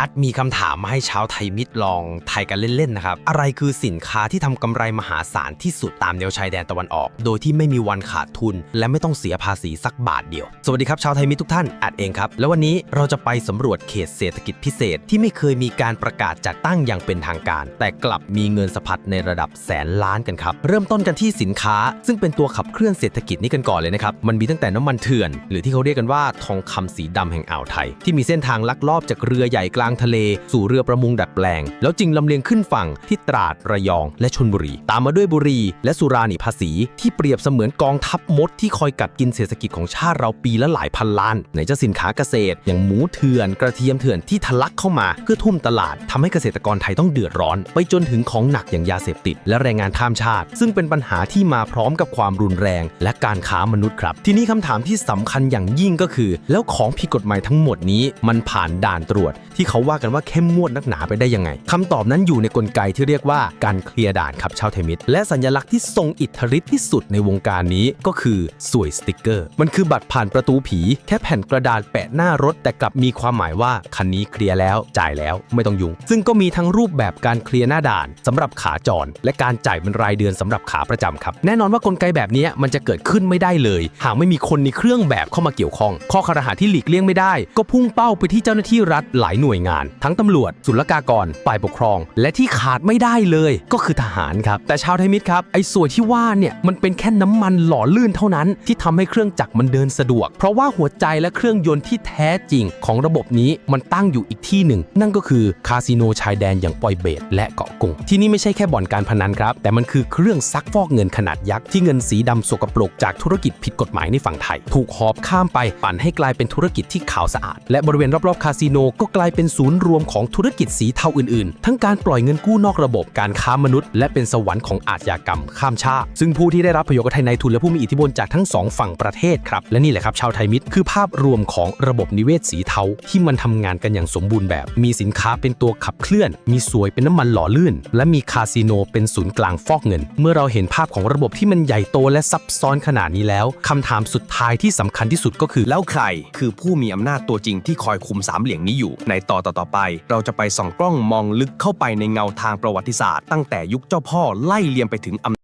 อัดมีคำถามมาให้ชาวไทยมิตรลองไทยกันเล่นๆนะครับ อะไรคือสินค้าที่ทำกำไรมหาศาลที่สุดตามแนวชายแดนตะวันออก โดยที่ไม่มีวันขาดทุน และไม่ต้องเสียภาษีสักบาทเดียว สวัสดีครับชาวไทยมิตรทุกท่าน อัดเองครับ แล้ววันนี้เราจะไปสำรวจเขตเศรษฐกิจพิเศษที่ไม่เคยมีการประกาศจัดตั้งอย่างเป็นทางการ แต่กลับมีเงินสะพัดในระดับแสนล้านกันครับ เริ่มต้นกันที่สินค้า ซึ่งเป็นตัวขับเคลื่อนเศรษฐกิจนี้กันก่อนเลยนะครับ มันมีตั้งแต่น้ำมันเถื่อน หรือที่เขาเรียกกันว่าทองคำสีดำแห่งอ่าวไทย ที่มีเส้นทางลักลอบจากเรือใหญ่กลางทะเล สู่เรือประมงดัดแปลง แล้วจึงลำเลียงขึ้นฝั่งที่ตราดระยอง และชลบุรี ตามมาด้วยบุรี และสุราหนีภาษี ที่เปรียบเสมือนกองทัพมดที่คอยกัดกินเศรษฐกิจของชาติเราปีละหลายพันล้านไหนจะสินค้าเกษตร อย่างหมูเถื่อนกระเทียมเถื่อนที่ทะลักเข้ามา เพื่อทุ่มตลาดทำให้เกษตรกรไทยต้องเดือดร้อน ไปจนถึงของหนักอย่างยาเสพติด และแรงงานข้ามชาติ ซึ่งเป็นปัญหาที่มาพร้อมกับความรุนแรง และการค้ามนุษย์ครับ ทีนี้คำถามที่สำคัญอย่างยิ่งก็คือ แล้วของผิดกฎหมายทั้งหมดนี้มันผ่านด่านตรวจที่เขาว่ากันว่าเข้มงวดนักหนาไปได้ยังไงคำตอบนั้นอยู่ในกลไกที่เรียกว่าการเคลียร์ด่านครับชาวไทมิตรและสัญลักษณ์ที่ทรงอิทธิฤทธิ์ที่สุดในวงการนี้ก็คือสวยสติกเกอร์ มันคือบัตรผ่านประตูผีแค่แผ่นกระดาษแปะหน้ารถ แต่กลับมีความหมายว่าคันนี้เคลียร์แล้วจ่ายแล้วไม่ต้องยุ่ง ซึ่งก็มีทั้งรูปแบบการเคลียร์หน้าด่านสำหรับขาจร และการจ่ายเป็นรายเดือนสำหรับขาประจำครับ แน่นอนว่ากลไกแบบนี้มันจะเกิดขึ้นไม่ได้เลย หากไม่มีคนในเครื่องแบบเข้ามาเกี่ยวข้อง ข้อคารหาที่หลีกเลี่ยงไม่ได้ ก็พุ่งเป้าไปที่เจ้าหน้าที่รัฐหลายหน่วยงาน ทั้งตำรวจ ศุลกากรฝ่ายปกครอง และที่ขาดไม่ได้เลยก็คือทหารครับ แต่ชาวไทยมิตรครับไอ้ส่วนที่ว่าเนี่ยมันเป็นแค่น้ำมันหล่อลื่นเท่านั้น ที่ทำให้เครื่องจักรมันเดินสะดวก เพราะว่าหัวใจและเครื่องยนต์ที่แท้จริงของระบบนี้มันตั้งอยู่อีกที่หนึ่ง นั่นก็คือคาสิโนชายแดนอย่างปอยเบตและเกาะกงที่นี่ไม่ใช่แค่บ่อนการพนันครับ แต่มันคือเครื่องซักฟอกเงินขนาดยักษ์ที่เงินสีดำสกปรกจากธุรกิจผิดกฎหมายในฝั่งไทย ถูกหอบข้ามไปปั่นให้กลายเป็นธุรกิจที่ขาวสะอาด และบริเวณรอบๆคาสิโนก็กลายเป็นศูนย์รวมของธุรกิจสีเทาอื่นๆ ทั้งการปล่อยเงินกู้นอกระบบการค้ามนุษย์ และเป็นสวรรค์ของอาชญากรรมข้ามชาติ ซึ่งผู้ที่ได้รับประโยชน์กับไทยในทุนและผู้มีอิทธิพลจากทั้งสองฝั่งประเทศครับ และนี่แหละครับชาวไทยมิตรคือภาพรวมของระบบนิเวศสีเทาที่มันทำงานกันอย่างสมบูรณ์แบบ มีสินค้าเป็นตัวขับเคลื่อน มีสวยเป็นน้ำมันหล่อลื่น และมีคาสิโนเป็นศูนย์กลางฟอกเงิน เมื่อเราเห็นภาพของระบบที่มันใหญ่โตและซับซ้อนขนาดนี้แล้วคำถามสุดท้ายที่สำคัญที่สุดก็คือแล้วใคร คือผู้มีอำนาจตัวจริงที่คอยคุมสามเหลี่ยงนี้อยู่ในตอต่อๆไป เราจะไปส่องกล้องมองลึกเข้าไปในเงาทางประวัติศาสตร์ ตั้งแต่ยุคเจ้าพ่อไล่เลียมไปถึงอำ